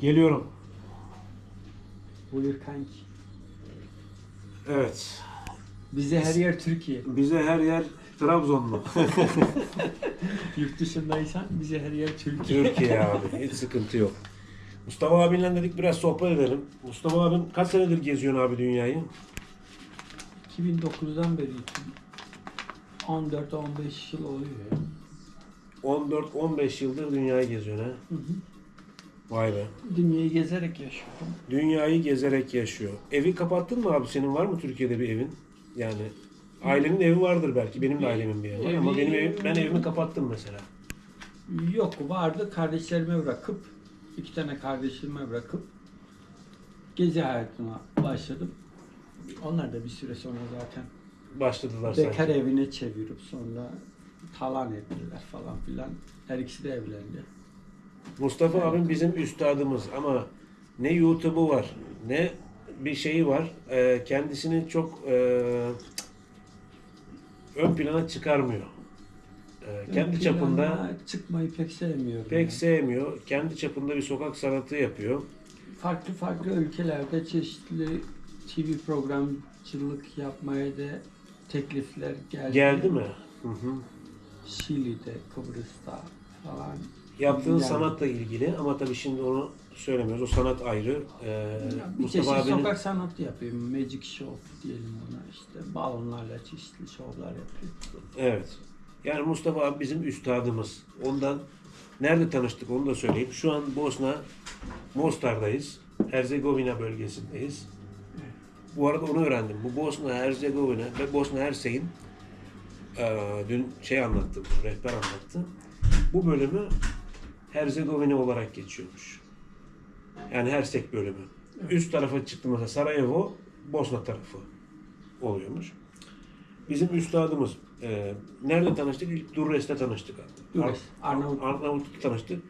Geliyorum. Buyur kanki. Evet. Bize her yer Türkiye. Bize her yer Trabzonlu. Yurt dışındaysan bize her yer Türkiye. Türkiye abi. Hiç sıkıntı yok. Mustafa abinle dedik biraz sohbet edelim. Mustafa abin kaç senedir geziyorsun abi dünyayı? 2009'dan beri 14-15 yıl oluyor ya. 14-15 yıldır dünyayı geziyorsun ha. Hı hı. Vay be. Dünyayı gezerek yaşıyorum. Dünyayı gezerek yaşıyor. Evi kapattın mı abi? Senin var mı Türkiye'de bir evin? Yani ailenin evi vardır belki. Benim de ailemin bir evi var ama benim evim, ben evimi kapattım mesela. Yok vardı kardeşlerime bırakıp iki tane kardeşime bırakıp gezi hayatıma başladım. Onlar da bir süre sonra zaten Başladılar bekar sanki. evine çevirip sonra talan ettiler falan filan. Her ikisi de evlendi. Mustafa abim bizim üstadımız ama ne YouTube'u var ne bir şeyi var. Ee, kendisini çok e, ön plana çıkarmıyor. Ee, kendi çapında çıkmayı pek sevmiyorum. pek yani. sevmiyor. Kendi çapında bir sokak sanatı yapıyor. farklı farklı ülkelerde çeşitli TV programcılık yapmaya da teklifler geldi. Geldi mi? Hı hı. Şili'de, Kıbrıs'ta falan. Yaptığın Yani- sanatla ilgili ama tabii şimdi onu söylemiyoruz. O sanat ayrı. Ee, bir çeşit Mustafa abinin sokak sanatı yapıyor. Magic show diyelim ona işte. Balonlarla çeşitli şovlar yapıyor. Evet. Yani Mustafa abi bizim üstadımız. Ondan nerede tanıştık onu da söyleyeyim. Şu an Bosna Mostar'dayız. Herzegovina bölgesindeyiz. Bu arada onu öğrendim. Bu Bosna Herzegovina ve Bosna Hersek'in eee, dün şey anlattı, rehber anlattı. Bu bölümü Herzegovina olarak geçiyormuş. Yani Hersek bölümü. Üst tarafa çıktı mesela Sarajevo, Bosna tarafı oluyormuş. Bizim üstadımız. eee, nerede tanıştık? İlk Durres'te tanıştık. Durres, Ar- Arnavut. Arnavutluk'ta tanıştık.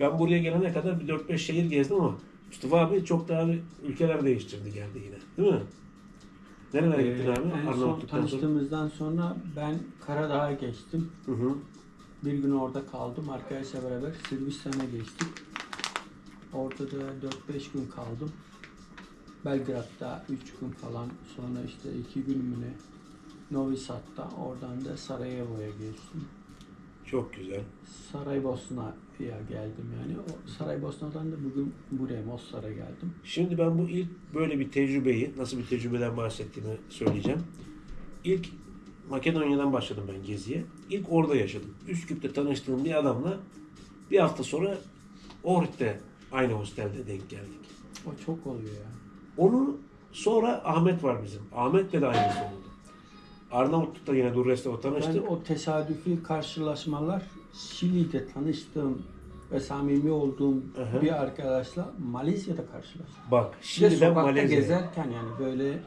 Ben buraya gelene kadar bir 4-5 şehir gezdim ama Mustafa abi çok daha bir ülkeler değiştirdi geldi yine. Değil mi? Nerelere gittin Ee, abi? en son tanıştığımızdan sonra ben Karadağ'a geçtim. Hı hı. Bir gün orada kaldım. Arkadaşla beraber Sırbistan'a geçtik. Orada da 4-5 gün kaldım. Belgrad'da 3 gün falan. Sonra işte 2 gün mü ne? Novi Sad'da. Oradan da Sarajevo'ya geçtim. Çok güzel. Saraybosna'ya geldim yani. O Saraybosna'dan da bugün buraya Mostar'a geldim. Şimdi ben bu ilk böyle bir tecrübeyi, nasıl bir tecrübeden bahsettiğimi söyleyeceğim. İlk Makedonya'dan başladım ben geziye. İlk orada yaşadım. Üsküp'te tanıştığım bir adamla bir hafta sonra Ohrid'de aynı hostelde denk geldik. O çok oluyor ya. Onu sonra Ahmet var bizim. Ahmet'le de aynısı oldu. Arnavutluk'ta yine Durres'te o Ben o tesadüfi karşılaşmalar Şili'de tanıştığım ve samimi olduğum Aha. bir arkadaşla Malezya'da karşılaştım. Bak Şili'den sokakta Malezya. gezerken yani böyle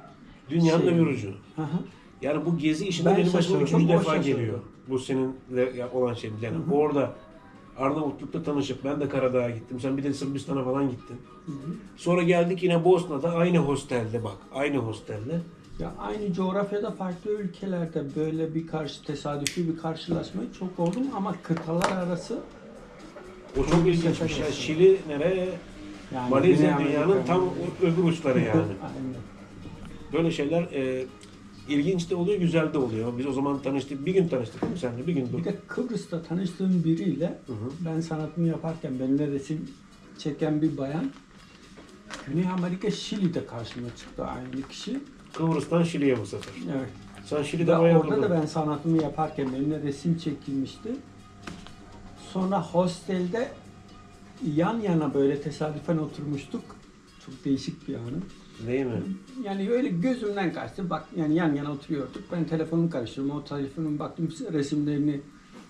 Dünyanın şey- öbür ucu. Hı hı. Yani bu gezi işinde Ben benim başıma şaşırdım, o defa şaşırdı. geliyor. Bu seninle olan şey. Yani orada Arnavutluk'ta tanışıp ben de Karadağ'a gittim. Sen bir de Sırbistan'a falan gittin. Hı hı. Sonra geldik yine Bosna'da aynı hostelde bak. Aynı hostelde. Ya aynı coğrafyada farklı ülkelerde böyle bir karşı tesadüfi bir karşılaşmayı çok oldum ama kıtalar arası O çok ilginç bir şey. Şili nereye? yani Malezya dünyanın tam öbür uçları yani. Böyle şeyler e, ilginç de oluyor, güzel de oluyor. Biz o zaman tanıştık. Bir gün tanıştık değil mi senle? Bir gün. Bir de Kıbrıs'ta tanıştığım biriyle ben sanatımı yaparken benimle resim çeken bir bayan Güney Amerika Şili'de karşıma çıktı aynı kişi. Kıbrıs'tan Şili'ye bu sefer. Evet. Sen Şili'de Ve bayağı orada durdun. da ben sanatımı yaparken benimle resim çekilmişti. Sonra hostelde yan yana böyle tesadüfen oturmuştuk. Çok değişik bir anı. Değil mi? Yani öyle gözümden kaçtı. Bak yani yan yana oturuyorduk. Ben telefonumu karıştırıyorum. O telefonun baktım resimlerini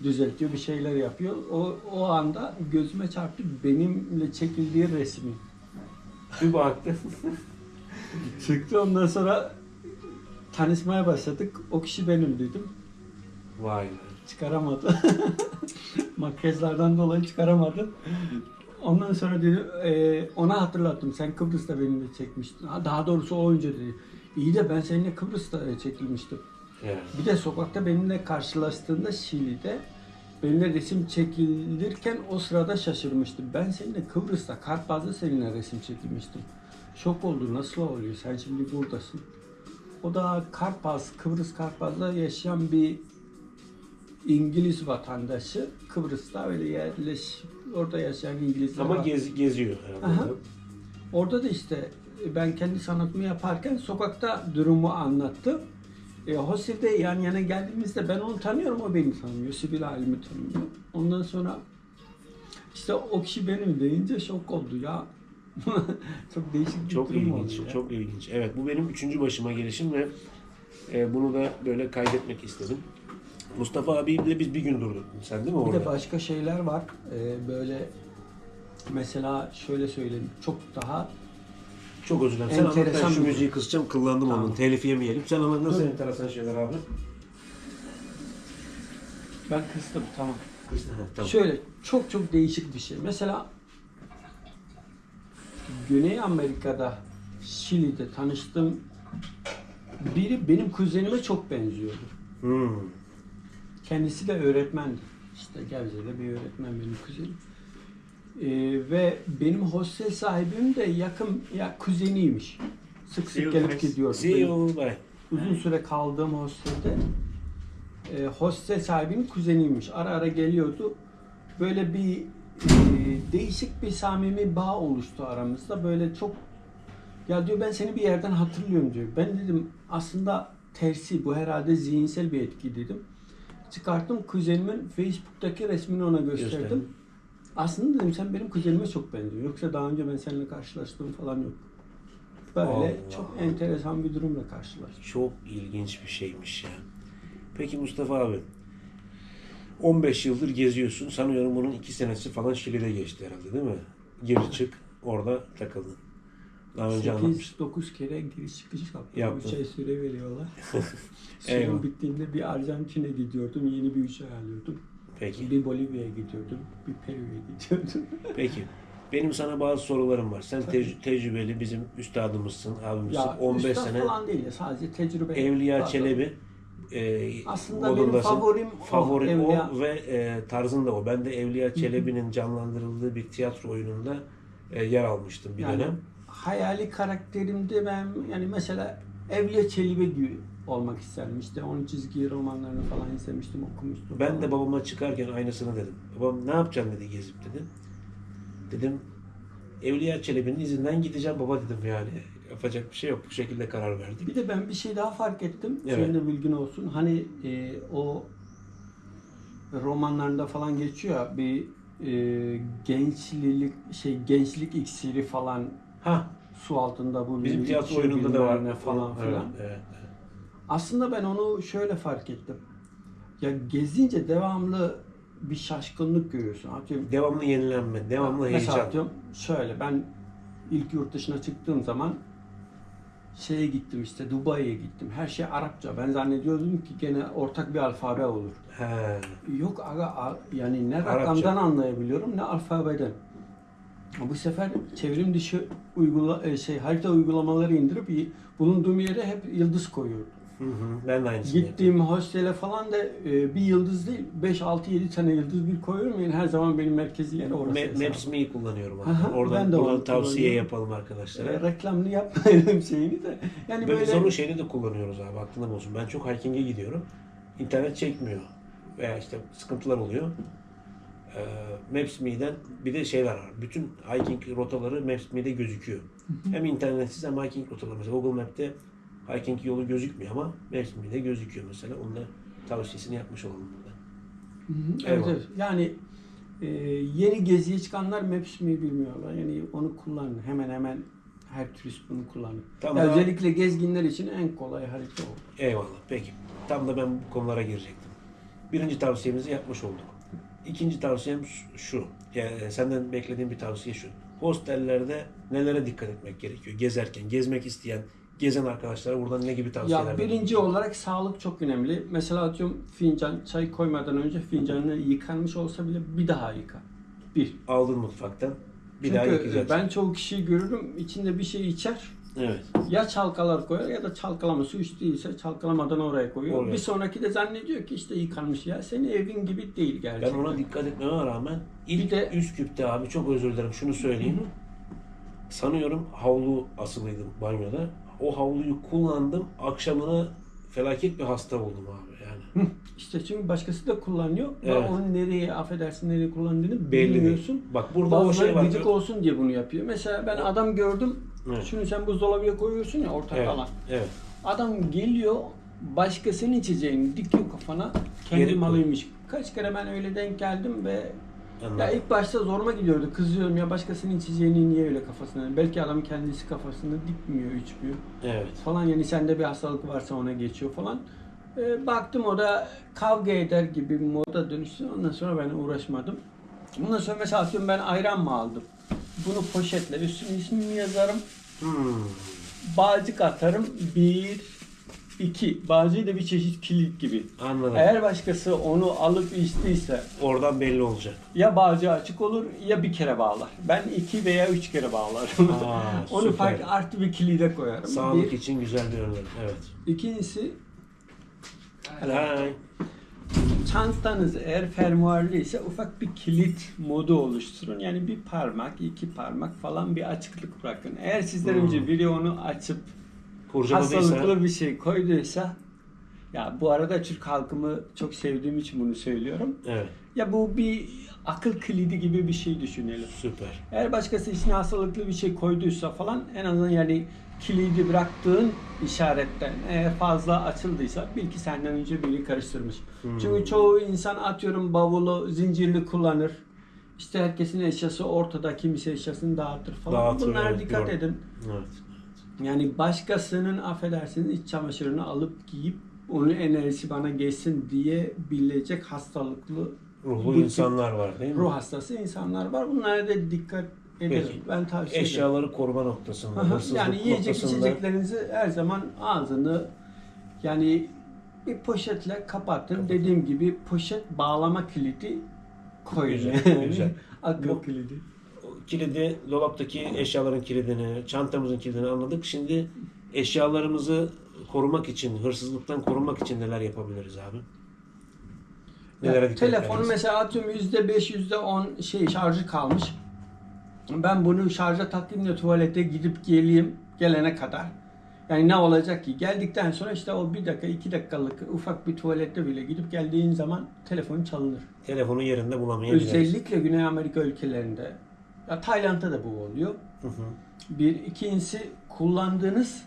düzeltiyor, bir şeyler yapıyor. O, o anda gözüme çarptı benimle çekildiği resmi. Bir baktı. Çıktı ondan sonra tanışmaya başladık. O kişi benim dedim. Vay be. Çıkaramadı. Makyajlardan dolayı çıkaramadı. Ondan sonra dedi, e, ona hatırlattım. Sen Kıbrıs'ta benimle çekmiştin. Ha, daha doğrusu o önce dedi. İyi de ben seninle Kıbrıs'ta çekilmiştim. Yani. Bir de sokakta benimle karşılaştığında Şili'de benimle resim çekilirken o sırada şaşırmıştım. Ben seninle Kıbrıs'ta Karpaz'da seninle resim çekilmiştim. Şok oldu. Nasıl oluyor? Sen şimdi buradasın. O da Karpaz, Kıbrıs Karpaz'da yaşayan bir İngiliz vatandaşı. Kıbrıs'ta öyle yerleş, orada yaşayan İngilizler Ama var. gez, geziyor herhalde. Orada da işte ben kendi sanatımı yaparken sokakta durumu anlattı. E, hostelde yan yana geldiğimizde ben onu tanıyorum, o beni tanımıyor. Sibel halimi tanımıyor. Ondan sonra işte o kişi benim deyince şok oldu ya. çok değişik bir Çok durum ilginç, oldu ya. çok ilginç. Evet, bu benim üçüncü başıma gelişim ve e, bunu da böyle kaydetmek istedim. Mustafa abiyle biz bir gün durduk. Sen değil mi Bir orada? de başka şeyler var. Ee, böyle mesela şöyle söyleyeyim. Çok daha Çok özür dilerim. Sen anlat ben Enteresan şu bir- müziği kısacağım. Kıllandım Tamam. onun. Telif yemeyelim. Sen anlat nasıl enteresan şeyler abi? ben kıstım tamam. Tamam. Şöyle çok çok değişik bir şey. Mesela Güney Amerika'da Şili'de tanıştığım biri benim kuzenime çok benziyordu. Hmm. Kendisi de öğretmendi. İşte Gebze'de bir öğretmen benim kuzenim. Ee, ve benim hostel sahibim de yakın ya kuzeniymiş. Sık sık gelip Benim-. Bye. uzun süre kaldığım hostelde e, hostel sahibinin kuzeniymiş. Ara ara geliyordu. Böyle bir e, değişik bir samimi bağ oluştu aramızda. Böyle çok ya diyor ben seni bir yerden hatırlıyorum diyor. Ben dedim aslında tersi bu herhalde zihinsel bir etki dedim. Çıkarttım kuzenimin Facebook'taki resmini ona gösterdim. Gösterdin. Aslında dedim sen benim kuzenime çok benziyor. Yoksa daha önce ben seninle karşılaştığım falan yok. Böyle Allah çok enteresan bir durumla karşılaştım. Çok ilginç bir şeymiş ya. Peki Mustafa abi. 15 yıldır geziyorsun. Sanıyorum bunun 2 senesi falan Şili'de geçti herhalde değil mi? Gir çık orada takıldın. Daha önce anlatmıştım. 8-9 kere giriş çıkış yaptım. Yaptın. 3 ay süre veriyorlar. Eyvah. Sürem bittiğinde bir Arjantin'e gidiyordum. Yeni bir ülke ayarlıyordum. Peki. Bir Bolivya'ya gidiyordum. Bir Peru'ya gidiyordum. Peki. Benim sana bazı sorularım var. Sen tec- tecrübeli bizim üstadımızsın, abimizsin. ya 15 üstad sene falan değil ya. Sadece tecrübe. Evliya Pardon. Çelebi e, Aslında benim modundasın. favorim o, Evliya. o ve e, tarzın da o. Ben de Evliya Çelebi'nin canlandırıldığı bir tiyatro oyununda e, yer almıştım bir yani dönem. Hayali karakterimde ben yani mesela Evliya Çelebi gibi olmak isterdim. İşte onun çizgi romanlarını falan izlemiştim, okumuştum. Ben falan. de babama çıkarken aynısını dedim. Babam ne yapacaksın dedi gezip dedi. Dedim Evliya Çelebi'nin izinden gideceğim baba dedim yani. Yapacak bir şey yok. Bu şekilde karar verdik. Bir de ben bir şey daha fark ettim. Evet. Senin de bilgin olsun. Hani e, o romanlarında falan geçiyor bir e, gençlik şey gençlik iksiri falan Ha, su altında bu bizim tiyatro oyununda da var ne falan Evet, filan. evet, evet. Aslında ben onu şöyle fark ettim. Ya gezince devamlı bir şaşkınlık görüyorsun. Atıyorum, Devamlı yenilenme, devamlı Mesela heyecan. atıyorum şöyle ben ilk yurt dışına çıktığım zaman şeye gittim işte Dubai'ye gittim. Her şey Arapça. Ben zannediyordum ki gene ortak bir alfabe olur. He. Yok aga a- yani ne Arapça. rakamdan anlayabiliyorum ne alfabeden. Bu sefer çevrim dışı uygula e, şey harita uygulamaları indirip bulunduğum yere hep yıldız koyuyorum. Hı hı. Ben de yapıyorum. Gittiğim hostele falan da e, bir yıldız değil 5 6 7 tane yıldız bir koyuyorum yani her zaman benim merkezi yeri orası. Ma- hesabı. Maps.me'yi kullanıyorum. hatta. Oradan ben de buradan onu tavsiye yapalım arkadaşlara. E, reklamını yapmayalım şeyini de. Yani Böyle böyle onun şeyini de kullanıyoruz abi aklında olsun. Ben çok hiking'e gidiyorum. İnternet çekmiyor. Veya işte sıkıntılar oluyor. Maps.me'den bir de şeyler var. Bütün hiking rotaları Maps.me'de gözüküyor. hem internetsiz hem hiking rotaları. Mesela Google Map'te hiking yolu gözükmüyor ama Maps.me'de gözüküyor mesela. Onun da tavsiyesini yapmış olalım burada. Evet, evet. Yani e, yeni geziye çıkanlar Maps.me'yi bilmiyorlar. Yani onu kullanın. Hemen hemen her turist bunu kullanır. Tam Ya da- özellikle gezginler için en kolay harita o. Eyvallah. Peki. Tam da ben bu konulara girecektim. Birinci tavsiyemizi yapmış olduk. İkinci tavsiyem şu. Yani senden beklediğim bir tavsiye şu. Hostellerde nelere dikkat etmek gerekiyor? Gezerken, gezmek isteyen, gezen arkadaşlara buradan ne gibi tavsiyeler Ya birinci olarak sağlık çok önemli. Mesela atıyorum fincan, çay koymadan önce fincanını yıkanmış olsa bile bir daha yıka. Bir. aldın mutfaktan. Bir Çünkü daha e, yıkayacaksın. ben çoğu kişiyi görürüm içinde bir şey içer. Evet. Ya çalkalar koyar ya da çalkalaması üst değilse çalkalamadan oraya koyuyor. Oraya. Bir sonraki de zannediyor ki işte yıkanmış ya. Senin evin gibi değil Ben gerçekten. ona dikkat etmeme rağmen ilk Bir de- Üsküp'te abi çok özür dilerim şunu söyleyeyim. Sanıyorum havlu asılıydım banyoda. O havluyu kullandım. Akşamına felaket bir hasta oldum abi. İşte çünkü başkası da kullanıyor. Evet. Ve onun nereye affedersin nereye kullandığını Belli bilmiyorsun. değil. Bak burada o Bazıları şey var. gıcık olsun diye bunu yapıyor. Mesela ben adam gördüm. Evet. Şunu sen buzdolabıya koyuyorsun ya ortak Evet. alan. Evet. Adam geliyor başkasının içeceğini dikiyor kafana. Kendi malıymış. Kaç kere ben öyle denk geldim ve Anladım. ya ilk başta zoruma gidiyordu. Kızıyorum ya başkasının içeceğini niye öyle kafasına? Belki adam kendisi kafasında dikmiyor, içmiyor Evet. falan. Yani sende bir hastalık varsa ona geçiyor falan. Ee, baktım o da kavga eder gibi bir moda dönüştü. Ondan sonra ben uğraşmadım. Ondan sonra mesela atıyorum ben ayran mı aldım? Bunu poşetle üstüne ismimi yazarım. Hmm. Bağcık atarım. Bir, iki. Bağcığı da bir çeşit kilit gibi. Anladım. Eğer başkası onu alıp içtiyse Oradan belli olacak. ya bağcığı açık olur ya bir kere bağlar. Ben iki veya üç kere bağlarım. Aa, onu süper. fark artı bir kilide koyarım. Sağlık bir. için güzel bir öneri. Evet. İkincisi Hay. çantanız eğer fermuarlı ise ufak bir kilit modu oluşturun. Yani bir parmak, iki parmak falan bir açıklık bırakın. Eğer sizden Hmm. önce biri onu açıp hastalıklı bir şey koyduysa ya bu arada Türk halkımı çok sevdiğim için bunu söylüyorum. evet. Ya bu bir akıl kilidi gibi bir şey düşünelim. Süper. Eğer başkası içine hastalıklı bir şey koyduysa falan en azından yani kilidi bıraktığın işaretten eğer fazla açıldıysa bil ki senden önce biri karıştırmış. Hmm. Çünkü çoğu insan atıyorum bavulu zincirli kullanır. İşte herkesin eşyası ortada, kimisi eşyasını dağıtır falan. Dağıtır, Bunlara evet, dikkat doğru. edin. Evet. Yani başkasının affedersiniz iç çamaşırını alıp giyip onun enerjisi bana geçsin diye bilecek hastalıklı Ruhlu insanlar var değil mi? ruh hastası insanlar var. Bunlara da dikkat ederim. Peki. Ben tavsiye ederim. Eşyaları koruma noktasında, Aha, hırsızlık yani yiyecek noktasında içeceklerinizi her zaman ağzını yani bir poşetle kapatın. Dediğim gibi poşet bağlama kilidi koyun. Güzel, güzel. Akıl Bu- kilidi. kilidi, dolaptaki eşyaların kilidini, çantamızın kilidini anladık. Şimdi eşyalarımızı korumak için, hırsızlıktan korumak için neler yapabiliriz abi? Nelere dikkat telefonu etmeliyiz? mesela atıyorum yüzde beş, yüzde on şey şarjı kalmış. Ben bunu şarja takayım da tuvalete gidip geleyim gelene kadar. Yani ne olacak ki? Geldikten sonra işte o bir dakika, iki dakikalık ufak bir tuvalette bile gidip geldiğin zaman telefon çalınır. Telefonu yerinde bulamayabiliriz. Özellikle Güney Amerika ülkelerinde. Ya Tayland'da da bu oluyor. Hı hı. Bir ikincisi kullandığınız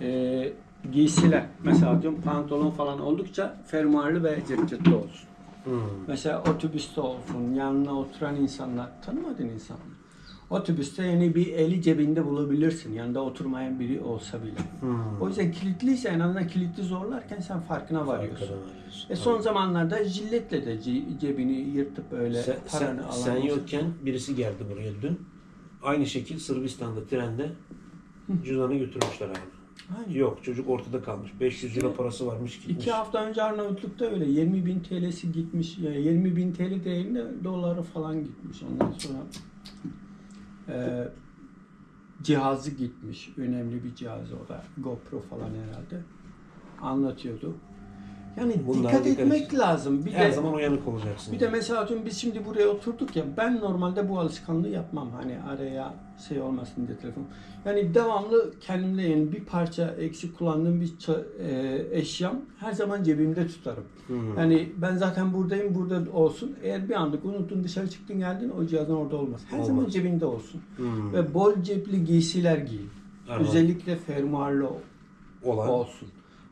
e, giysiler. Mesela diyorum pantolon falan oldukça fermuarlı ve ceketli olsun. Hı. Mesela otobüste olsun, yanına oturan insanlar, tanımadığın insanlar. Otobüste yani bir eli cebinde bulabilirsin. Yanında oturmayan biri olsa bile. Hı. O yüzden kilitliyse en azından kilitli zorlarken sen farkına varıyorsun. Farkına varıyorsun. E son zamanlarda jilletle de ce- cebini yırtıp öyle sen, paranı alan sen yokken birisi geldi buraya dün. Aynı şekil Sırbistan'da trende cüzdanı götürmüşler abi. Aynen. Yok çocuk ortada kalmış. 500 euro parası varmış gitmiş. İki hafta önce Arnavutluk'ta öyle 20 bin TL'si gitmiş. Yani 20 bin TL değerinde doları falan gitmiş. Ondan sonra e, cihazı gitmiş. Önemli bir cihaz o da. GoPro falan herhalde. Anlatıyordu. Yani Bunlara dikkat dikkat etmek edin. lazım. Bir Her de zaman uyanık olacaksın. bir de mesela atıyorum biz şimdi buraya oturduk ya ben normalde bu alışkanlığı yapmam. Hani araya şey olmasın diye telefon. Yani devamlı kendimde yani bir parça eksik kullandığım bir e, eşyam her zaman cebimde tutarım. Hı. Yani ben zaten buradayım burada olsun. Eğer bir anlık unuttun dışarı çıktın geldin o cihazın orada olmaz. Her zaman Olmaz. cebinde olsun. Hı. Ve bol cepli giysiler giyin. Özellikle fermuarlı olan. olsun.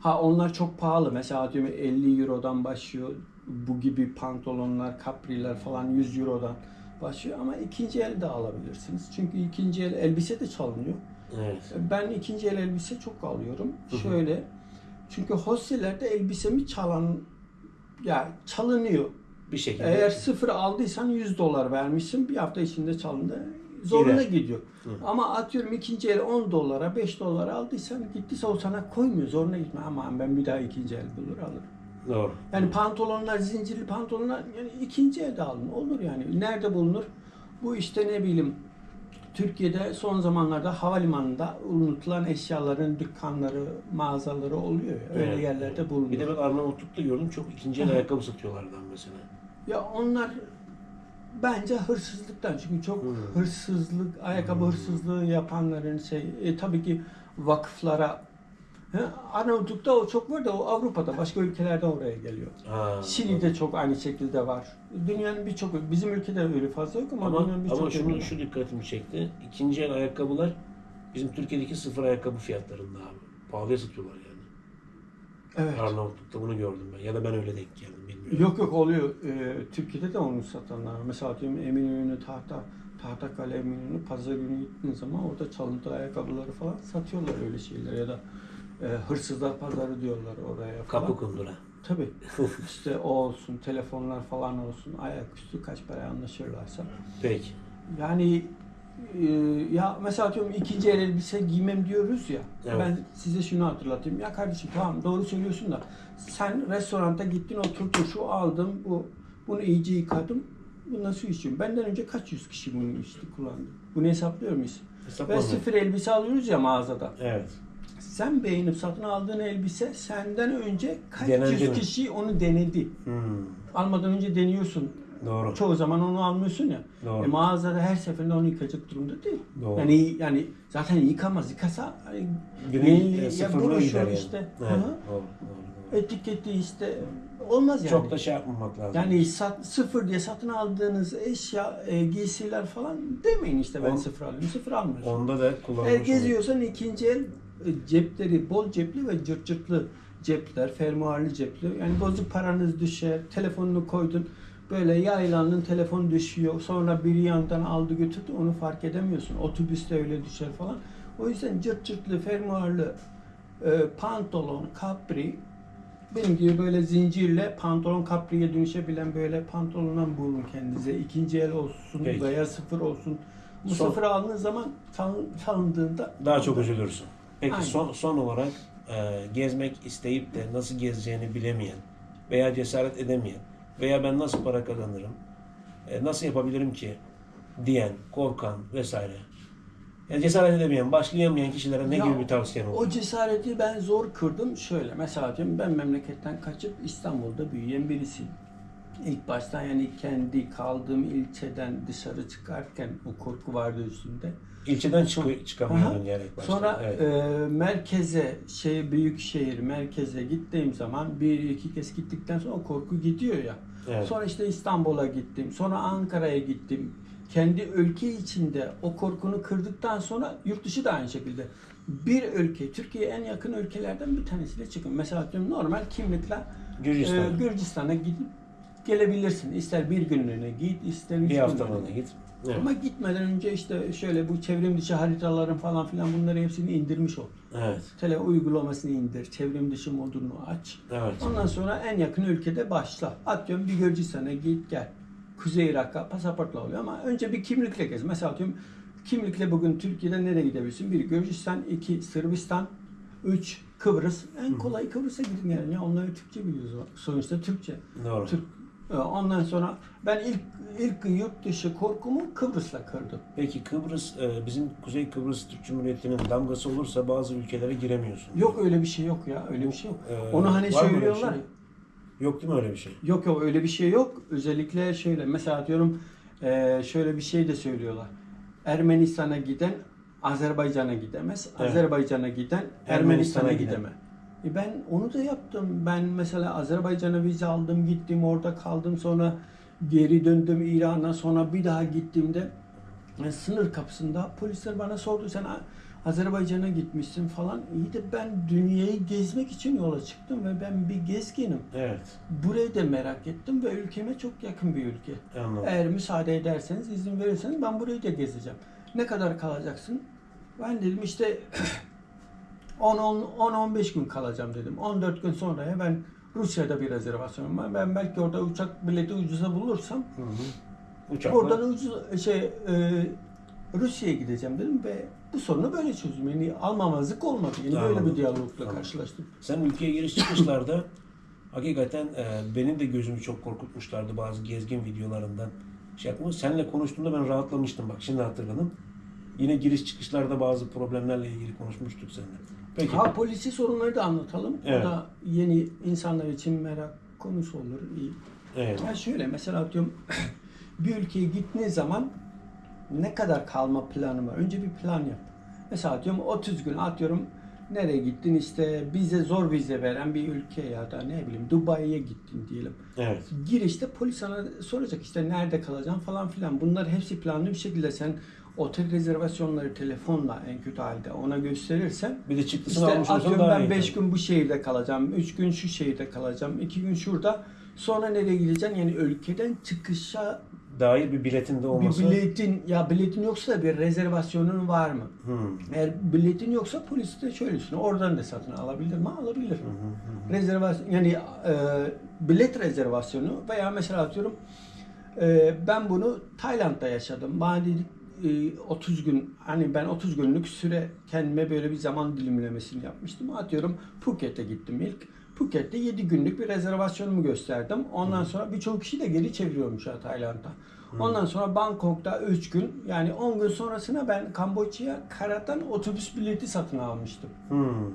Ha onlar çok pahalı. Mesela diyorum 50 Euro'dan başlıyor. Bu gibi pantolonlar, kapriler falan 100 Euro'dan başlıyor. Ama ikinci el de alabilirsiniz. Çünkü ikinci el elbise de çalınıyor. Evet. Ben ikinci el elbise çok alıyorum. Hı hı. Şöyle. Çünkü hostellerde elbisemi çalan ya çalınıyor. Bir şekilde. Eğer sıfır aldıysan 100 dolar vermişsin. Bir hafta içinde çalındı. Zoruna Gider. gidiyor. Hı. Ama atıyorum ikinci el 10 dolara 5 dolara aldıysan gittiyse o sana koymuyor. Zoruna gitme. Aman ben bir daha ikinci el bulur alırım. Doğru. Yani pantolonlar, zincirli pantolonlar yani ikinci elde alın. Olur yani. Nerede bulunur? Bu işte ne bileyim Türkiye'de son zamanlarda havalimanında unutulan eşyaların dükkanları, mağazaları oluyor. ya, Öyle Evet. yerlerde Bir bulunuyor. de ben Arnavutluk'ta gördüm çok ikinci el ayakkabı satıyorlardan mesela. Ya onlar bence hırsızlıktan çünkü çok Hmm. hırsızlık, ayakkabı Hmm. hırsızlığı yapanların şey e, tabii ki vakıflara He, Arnavutluk'ta o çok var da o Avrupa'da başka ülkelerde oraya geliyor. Ha. Şili'de çok aynı şekilde var. Dünyanın birçok bizim ülkede öyle fazla yok ama, Ama, dünyanın birçok ama şunu şu dikkatimi çekti. İkinci el ayakkabılar bizim Türkiye'deki sıfır ayakkabı fiyatlarında abi. Pahalıya satıyorlar yani. Evet. Arnavutluk'ta bunu gördüm ben. Ya da ben öyle denk geldim bilmiyorum. Yok yok oluyor. Ee, Türkiye'de de onu satanlar. var. Mesela diyorum Eminönü, Tahta, Tahtakale Eminönü pazar günü gittiğin zaman orada çalıntı ayakkabıları falan satıyorlar öyle şeyler ya da e, hırsızlar pazarı diyorlar oraya falan. Kapı kundura. Tabii. işte o olsun, telefonlar falan olsun, ayaküstü kaç paraya anlaşırlarsa. Peki. Yani e, ya mesela diyorum ikinci el elbise giymem diyoruz ya. Evet. Ben size şunu hatırlatayım. Ya kardeşim tamam doğru söylüyorsun da sen restoranta gittin oturdun şu aldım bu bunu iyice yıkadım. Bundan su içiyorum. Benden önce kaç yüz kişi bunu içti kullandı. Bunu hesaplıyor muyuz? Ve sıfır elbise alıyoruz ya mağazada. Evet. Sen beğenip satın aldığın elbise senden önce kaç Denendi yüz mi? kişi onu denedi. Hmm. Almadan önce deniyorsun. Doğru. Çoğu zaman onu almıyorsun ya. Doğru. E, mağazada her seferinde onu yıkayacak durumda değil. Doğru. Yani yani zaten yıkamaz. Yıkasa Günün yenili- e, ya yani. işte. Hı. Doğru, doğru, doğru. Etiketi işte olmaz yani. Çok da şey yapmamak lazım. yani sat, sıfır diye satın aldığınız eşya, e, giysiler falan demeyin işte ben On- sıfır alıyorum. Sıfır almıyorsun. Onda da kullanmış Eğer geziyorsan ikinci el e, cepleri bol cepli ve cırt cırtlı cepler, fermuarlı cepli. Yani bozuk paranız düşer, telefonunu koydun böyle yaylandın telefon düşüyor. Sonra biri yandan aldı götürdü onu fark edemiyorsun. Otobüste öyle düşer falan. O yüzden cırt cırtlı, fermuarlı e, pantolon, kapri benim gibi böyle zincirle pantolon kapriye dönüşebilen böyle pantolondan bulun kendinize. İkinci el olsun Peki. veya sıfır olsun. Bu Son- sıfır aldığınız zaman çalın- çalındığında Daha çok üzülürsün. Peki Aynen. son, son olarak e, gezmek isteyip de nasıl gezeceğini bilemeyen veya cesaret edemeyen veya ben nasıl para kazanırım, e, nasıl yapabilirim ki diyen, korkan vesaire. Yani cesaret edemeyen, başlayamayan kişilere ne Ya, gibi bir tavsiyen olur? O cesareti ben zor kırdım. Şöyle mesela diyorum ben memleketten kaçıp İstanbul'da büyüyen birisiyim. İlk başta yani kendi kaldığım ilçeden dışarı çıkarken o korku vardı üstünde. İlçeden çık çıkamıyordun yani ilk başta. Sonra evet. e, merkeze, şey büyük şehir merkeze gittiğim zaman bir iki kez gittikten sonra o korku gidiyor ya. evet. Sonra işte İstanbul'a gittim. Sonra Ankara'ya gittim. Kendi ülke içinde o korkunu kırdıktan sonra yurt dışı da aynı şekilde. Bir ülke, Türkiye'ye en yakın ülkelerden bir tanesiyle çıkın. Mesela diyorum normal kimlikle Gürcistan. e, Gürcistan'a gidip gelebilirsin. İster bir günlüğüne git, ister üç bir hafta günlüğüne bana git. Evet. Ama gitmeden önce işte şöyle bu çevrim dışı haritaların falan filan bunları hepsini indirmiş ol. Evet. Tele uygulamasını indir, çevrim dışı modunu aç. Evet. Ondan sonra en yakın ülkede başla. Atıyorum bir Gürcistan'a git gel. Kuzey Irak'a pasaportla oluyor ama önce bir kimlikle gez. Mesela atıyorum kimlikle bugün Türkiye'de nereye gidebilirsin? Bir Gürcistan, iki Sırbistan, üç Kıbrıs. En kolay Kıbrıs'a gidin yani. Ya Türkçe biliyoruz. Sonuçta Türkçe. Doğru. Türk. Ee, Ondan sonra ben ilk ilk yurt dışı korkumu Kıbrıs'la kırdım. Peki Kıbrıs, e, bizim Kuzey Kıbrıs Türk Cumhuriyeti'nin damgası olursa bazı ülkelere giremiyorsun. Yok öyle bir şey yok ya. Öyle bir şey yok. Ee, Onu hani söylüyorlar şey? ya. Yok değil mi öyle bir şey? Yok yok öyle bir şey yok. Özellikle şöyle mesela diyorum eee, şöyle bir şey de söylüyorlar. Ermenistan'a giden Azerbaycan'a gidemez. Evet. Azerbaycan'a giden Ermenistan'a giden. gidemez. E ben onu da yaptım. Ben mesela Azerbaycan'a vize aldım, gittim orada kaldım. Sonra geri döndüm İran'a. Sonra bir daha gittiğimde e, sınır kapısında polisler bana sordu sen Azerbaycan'a gitmişsin falan. İyi de ben dünyayı gezmek için yola çıktım ve ben bir gezginim. Evet. Burayı da merak ettim ve ülkeme çok yakın bir ülke. Anladım. Eğer müsaade ederseniz, izin verirseniz ben burayı da gezeceğim. Ne kadar kalacaksın? Ben dedim işte 10-15 gün kalacağım dedim. 14 gün sonraya ben Rusya'da bir rezervasyonum var. Ben belki orada uçak bileti ucuza bulursam Hı hı. Uçakla. oradan ucuz şey e, Rusya'ya gideceğim dedim ve bu sorunu böyle çözdüm. Yani almamazlık olmadı. Yani böyle bir diyalogla Anladım. karşılaştım. Sen ülkeye giriş çıkışlarda hakikaten e, benim de gözümü çok korkutmuşlardı bazı gezgin videolarından. Şey yapmış. Seninle konuştuğumda ben rahatlamıştım bak şimdi hatırladım. Yine giriş çıkışlarda bazı problemlerle ilgili konuşmuştuk seninle. Peki. Ha polisi sorunları da anlatalım. Evet. O da yeni insanlar için merak konusu olur. İyi. Evet. Ya şöyle mesela atıyorum bir ülkeye gittiğin zaman ne kadar kalma planı var? Önce bir plan yap. Mesela atıyorum 30 gün atıyorum nereye gittin işte bize zor vize veren bir ülke ya da ne bileyim Dubai'ye gittin diyelim. Evet. Girişte polis sana soracak işte nerede kalacaksın falan filan. Bunlar hepsi planlı bir şekilde sen otel rezervasyonları telefonla en kötü halde ona gösterirsen Bir de çıktısını işte almış olsan atıyorum daha ben iyi. 5 gün bu şehirde kalacağım, 3 gün şu şehirde kalacağım, 2 gün şurada. Sonra nereye gideceksin? Yani ülkeden çıkışa Dair bir biletin de olması. bir biletin ya biletin yoksa da bir rezervasyonun var mı? Hmm. Eğer biletin yoksa polis de şöyle düşünüyor. Oradan da satın alabilir mi? Alabilir. Rezervasyon yani e, bilet rezervasyonu veya mesela atıyorum e, ben bunu Tayland'da yaşadım. Bana dedik 30 gün hani ben 30 günlük süre kendime böyle bir zaman dilimlemesini yapmıştım. Atıyorum Phuket'e gittim ilk. Phuket'te 7 günlük bir rezervasyonumu gösterdim. Ondan sonra birçok kişi de geri çeviriyormuş ha Tayland'da. Ondan sonra Bangkok'ta 3 gün yani 10 gün sonrasına ben Kamboçya'ya karadan otobüs bileti satın almıştım. Hmm.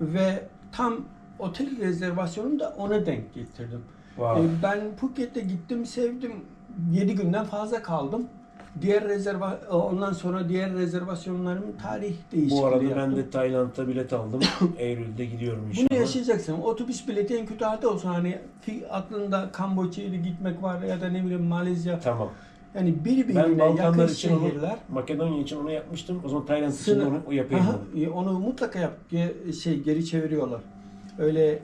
Ve tam otel rezervasyonumu da ona denk getirdim. Wow. E, ben Phuket'e gittim, sevdim. 7 günden fazla kaldım. Diğer rezerva ondan sonra diğer rezervasyonlarım tarih değişikliği Bu arada ben yaptım. de Tayland'da bilet aldım. Eylül'de gidiyorum inşallah. Bunu yaşayacaksın. Otobüs bileti en kötü halde olsun. Hani aklında Kamboçya'ya gitmek var ya da ne bileyim Malezya. Tamam. Yani Ben birbirine yakın Balkanlar için onu, şehirler. Makedonya için onu yapmıştım. O zaman Tayland için onu yapayım. Aha, e, onu mutlaka yap. Şey geri çeviriyorlar. Öyle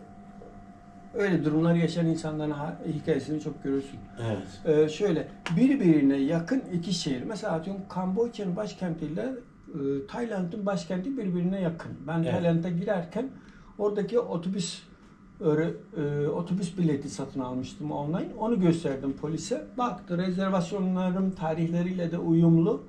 öyle durumlar yaşayan insanların hikayesini çok görürsün. Evet. Ee, şöyle birbirine yakın iki şehir. Mesela atıyorum Kamboçya'nın başkentiyle e, Tayland'ın başkenti birbirine yakın. Ben Evet. Tayland'a girerken oradaki otobüs öyle, e, otobüs bileti satın almıştım online. Onu gösterdim polise. Baktı rezervasyonlarım tarihleriyle de uyumlu.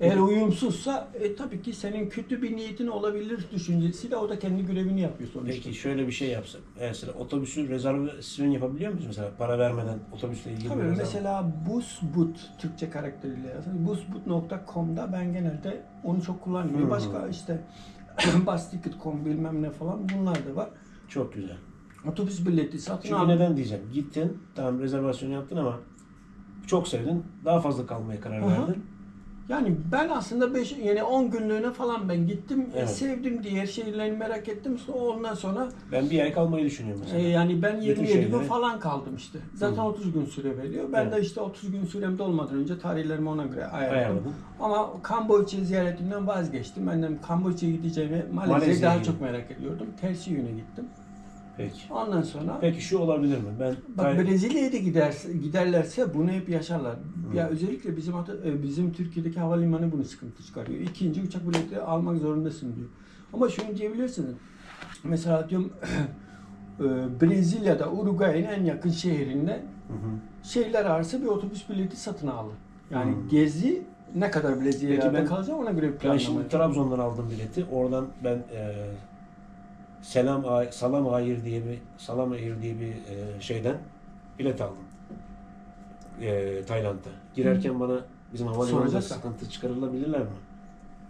Eğer uyumsuzsa e, tabii ki senin kötü bir niyetin olabilir düşüncesiyle o da kendi görevini yapıyor sonuçta. Peki şöyle bir şey yapsak. Mesela otobüsün rezervasyon yapabiliyor muyuz mesela para vermeden otobüsle ilgili bir Tabii mesela Busbut Türkçe karakteriyle yazın. Busbut.com'da ben genelde onu çok kullanmıyorum. Hmm. Başka işte Basticket.com bilmem ne falan bunlar da var. Çok güzel. Otobüs bileti satın Çünkü al. neden diyeceğim. Gittin, tamam rezervasyon yaptın ama çok sevdin. Daha fazla kalmaya karar Aha. verdin. Yani ben aslında 5 yani 10 günlüğüne falan ben gittim. E, Evet. sevdim diğer şehirlerini merak ettim. Sonra ondan sonra Ben bir ay kalmayı düşünüyorum e, mesela. yani ben Bütün 27 gün şeyleri- falan kaldım işte. Zaten Hı. 30 gün süre veriyor. Ben Evet. de işte 30 gün süremde olmadan önce tarihlerimi ona göre ayarladım. Ayarladın. Ama Kamboçya ziyaretimden vazgeçtim. Ben de Kamboçya'ya gideceğimi Malezya'yı Malezya'ya daha gidin. çok merak ediyordum. Tersi yöne gittim. Peki. Ondan sonra Peki şu olabilir mi? Ben bak Tay- Brezilya'ya da giderse, giderlerse bunu hep yaşarlar. Ya özellikle bizim e, bizim Türkiye'deki havalimanı bunu sıkıntı çıkarıyor. İkinci uçak bileti almak zorundasın diyor. Ama şunu diyebilirsiniz. Mesela diyorum e, Brezilya'da Uruguay'ın en yakın şehrinde Hı hı. şehirler arası bir otobüs bileti satın alın. Yani Hmm. gezi ne kadar Brezilya'da Peki ben- kalacak ona göre Ben şimdi. Trabzon'dan aldım bileti. Oradan ben e, Selam Salam Air diye bir Salam Air diye bir e, şeyden bilet aldım. E, Tayland'da. Girerken bana bizim havalimanında sıkıntı çıkarılabilirler mi?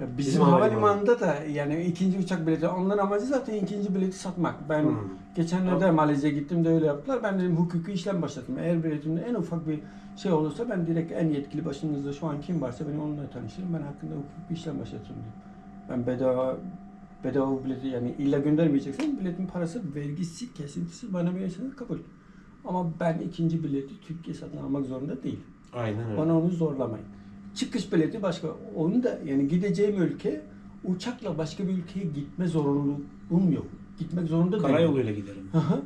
Ya bizim, Bizim havalimanında da yani ikinci uçak bileti onların amacı zaten ikinci bileti satmak. Ben Hmm. geçenlerde Malezya'ya gittim de öyle yaptılar. Ben dedim hukuki işlem başlattım. Eğer biletimde en ufak bir şey olursa ben direkt en yetkili başınızda şu an kim varsa beni onunla tanıştırın. Ben hakkında hukuki işlem başlatırım dedim. Ben bedava bedava bileti yani illa göndermeyeceksen biletin parası vergisi kesintisi bana verirseniz kabul. Ama ben ikinci bileti Türkiye satın almak zorunda değilim. Aynen öyle. Bana onu zorlamayın. Çıkış bileti başka. Onu da yani gideceğim ülke uçakla başka bir ülkeye gitme zorunluluğum yok. Gitmek zorunda değilim. Karayoluyla giderim. Hı hı.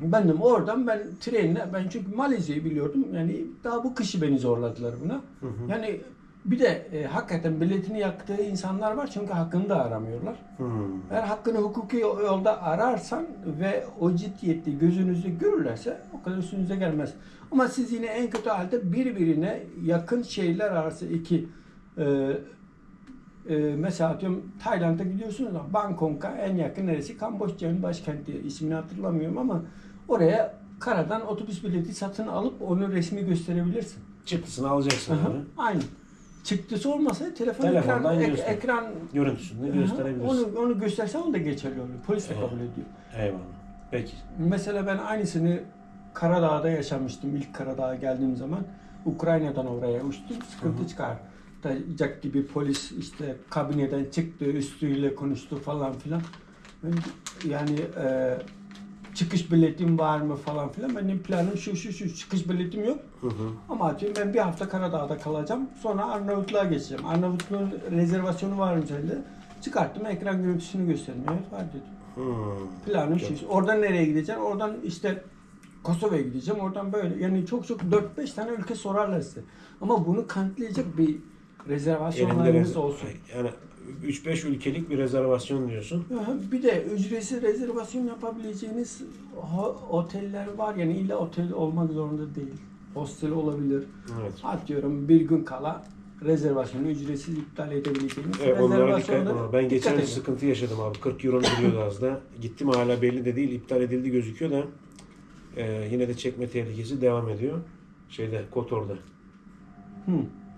Ben de oradan ben trenle ben çünkü Malezya'yı biliyordum. Yani daha bu kışı beni zorladılar buna. Hı hı. Yani bir de e, hakikaten biletini yaktığı insanlar var çünkü hakkını da aramıyorlar. Hmm. Eğer hakkını hukuki yolda ararsan ve o ciddiyeti gözünüzde görürlerse o kadar üstünüze gelmez. Ama siz yine en kötü halde birbirine yakın şehirler arası iki e, e, mesela atıyorum Tayland'a gidiyorsunuz ama Bangkok'a en yakın neresi? Kamboçya'nın başkenti ismini hatırlamıyorum ama oraya karadan otobüs bileti satın alıp onu resmi gösterebilirsin. Çıktısını alacaksın. Aynı. Çıktısı olmasa telefon Telefondan ekran, ek- göster. ekran Görüntüsünü gösterebilirsin. onu, onu gösterse onu da geçerli oluyor. Polis de Evet. kabul ediyor. Eyvallah. Peki. Mesela ben aynısını Karadağ'da yaşamıştım ilk Karadağ'a geldiğim zaman. Ukrayna'dan oraya uçtum. Sıkıntı çıkartacak gibi polis işte kabineden çıktı, üstüyle konuştu falan filan. Yani e, çıkış biletim var mı falan filan. Benim planım şu şu şu çıkış biletim yok. Hı hı. Ama atıyorum ben bir hafta Karadağ'da kalacağım. Sonra Arnavutluğa geçeceğim. Arnavutluğun rezervasyonu var üzerinde. Çıkarttım ekran görüntüsünü gösterdim. Evet var dedim. Hmm. Planım şu. Oradan nereye gideceğim? Oradan işte Kosova'ya gideceğim. Oradan böyle. Yani çok çok 4-5 tane ülke sorarlar size. Ama bunu kanıtlayacak bir rezervasyonlarınız rez- olsun. Yani 3-5 ülkelik bir rezervasyon diyorsun. Bir de ücretsiz rezervasyon yapabileceğiniz oteller var. Yani illa otel olmak zorunda değil. Hostel olabilir. Evet. Atıyorum bir gün kala rezervasyonu ücretsiz iptal edebileceğiniz Evet, onlara dikkat. Ben geçen edin. sıkıntı yaşadım abi. 40 euro duruyordu az da. Gittim hala belli de değil. İptal edildi gözüküyor da e, yine de çekme tehlikesi devam ediyor. Şeyde Kotor'da. Hı.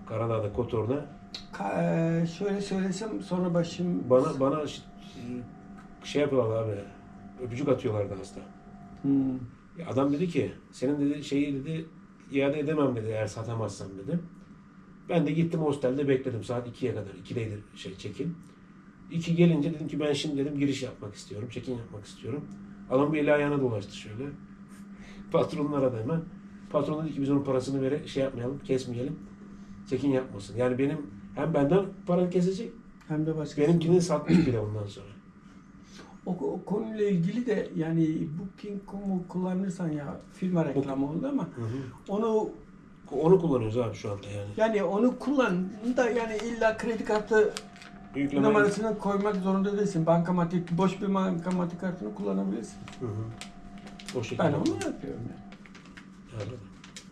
Karadağ'da Kotor'da. Ka- e, şöyle söylesem sonra başım Bana bana ş- şey yapıyorlar abi. Öpücük atıyorlardı hasta. Hmm. Ya adam dedi ki senin dedi şeyi dedi iade edemem dedi eğer satamazsam dedi. Ben de gittim hostelde bekledim saat 2'ye kadar. 2'deydi şey çekim. 2 gelince dedim ki ben şimdi dedim giriş yapmak istiyorum. Çekin yapmak istiyorum. Adam bir eli ayağına dolaştı şöyle. Patronunu aradı hemen. Patron dedi ki biz onun parasını vere şey yapmayalım, kesmeyelim. Çekin yapmasın. Yani benim hem benden para kesecek, hem de başka benimkini satmış bile ondan sonra. o, o konuyla ilgili de yani Booking.com'u kullanırsan ya firma reklamı oldu ama Hı hı. onu Onu kullanıyoruz abi şu anda yani. yani onu kullan da yani illa kredi kartı Yükleme... numarasını koymak zorunda değilsin. Bankamatik, boş bir bankamatik kartını kullanabilirsin. Hı hı. O şekilde. Ben onu yapıyorum yani. Anladım.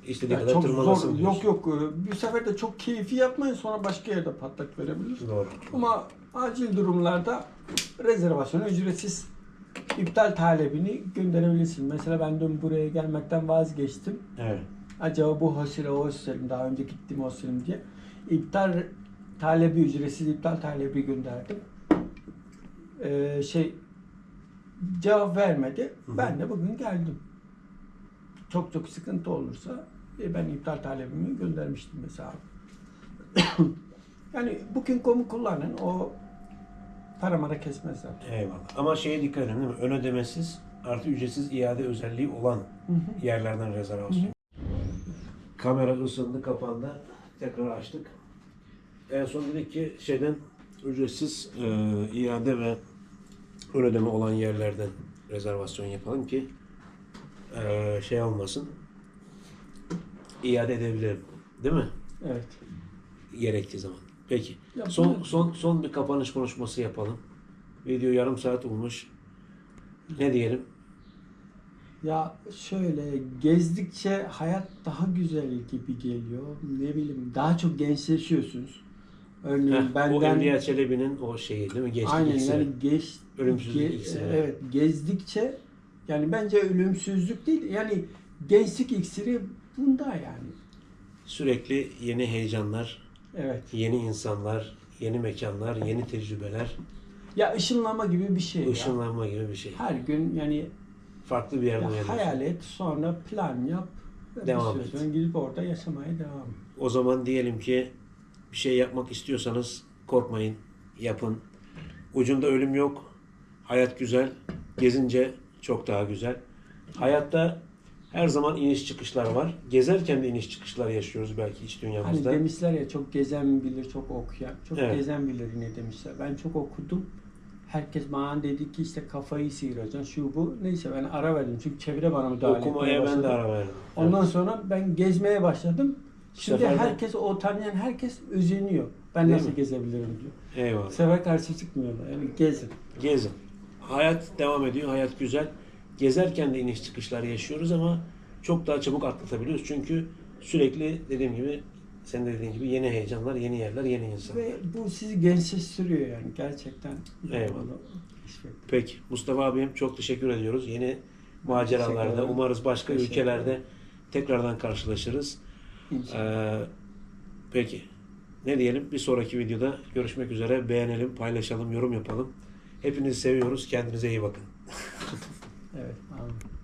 İstediği Ya kadar çok tırmanasın zor, diyorsun. yok yok. Bir sefer de çok keyfi yapmayın sonra başka yerde patlak verebilir. Doğru. Ama acil durumlarda rezervasyonu ücretsiz iptal talebini gönderebilirsin. Mesela ben dün buraya gelmekten vazgeçtim. Evet. Acaba bu hostele o hostelim daha önce gittiğim hostelim diye. İptal talebi ücretsiz iptal talebi gönderdim. Ee, şey cevap vermedi. Ben de bugün geldim. Çok çok sıkıntı olursa e, ben iptal talebimi göndermiştim mesela. yani Booking.com'u kullanın. O para mara kesmez zaten. Eyvallah. Ama şeye dikkat edin değil mi? Ön ödemesiz artı ücretsiz iade özelliği olan Hı hı. yerlerden rezervasyon. Kamera ısındı, kapandı. Tekrar açtık. En son dedik ki şeyden ücretsiz e, iade ve ön ödeme olan yerlerden rezervasyon yapalım ki e, şey olmasın. İade edebilirim. Değil mi? Evet. Gerektiği zaman. Peki. Ya Son bu- son son bir kapanış konuşması yapalım. Video yarım saat olmuş. Ne diyelim? Ya şöyle gezdikçe hayat daha güzel gibi geliyor. Ne bileyim daha çok gençleşiyorsunuz. Örneğin Heh, benden Evliya Çelebi'nin o şeyi değil mi? Gençlik aynen iksiri. yani geç Ölümsüzlük ge- iksiri. evet gezdikçe yani bence ölümsüzlük değil yani gençlik iksiri bunda yani. Sürekli yeni heyecanlar, Evet. yeni insanlar, yeni mekanlar, yeni tecrübeler, Ya ışınlama gibi bir şey ya. ışınlanma gibi bir şey. Her gün yani Farklı bir yerde ya uyanıyorsun. hayal et sonra plan yap. Devam et. gidip orada yaşamaya devam. O zaman diyelim ki bir şey yapmak istiyorsanız korkmayın, yapın. Ucunda ölüm yok. Hayat güzel. Gezince çok daha güzel. Hayatta her zaman iniş çıkışlar var. Gezerken de iniş çıkışlar yaşıyoruz belki iç Hani dünyamızda. demişler ya çok gezen bilir, çok okuyan. Çok Evet. gezen bilir yine demişler. Ben çok okudum. Herkes bana dedi ki işte kafayı sıyıracaksın, şu bu. Neyse ben ara verdim. Çünkü çevre bana müdahale Okumaya ben başladı. de ara verdim. Ondan sonra ben gezmeye başladım. Şimdi Seferde- herkes, o tanıyan herkes özeniyor. Ben Değil nasıl mi? gezebilirim diyor. Eyvallah. Sefer karşı çıkmıyorlar. Yani gezin. Gezin. Hayat devam ediyor. Hayat güzel. Gezerken de iniş çıkışlar yaşıyoruz ama çok daha çabuk atlatabiliyoruz. Çünkü sürekli dediğim gibi sen de dediğin gibi yeni heyecanlar, yeni yerler, yeni insanlar. Ve bu sizi gençleştiriyor yani gerçekten. Eyvallah. Peki Mustafa abim çok teşekkür ediyoruz. Yeni maceralarda, umarız başka ülkelerde tekrardan karşılaşırız. İnşallah. Ee, peki. ne diyelim bir sonraki videoda görüşmek üzere. Beğenelim, paylaşalım, yorum yapalım. Hepinizi seviyoruz. Kendinize iyi bakın. Evet. Amin.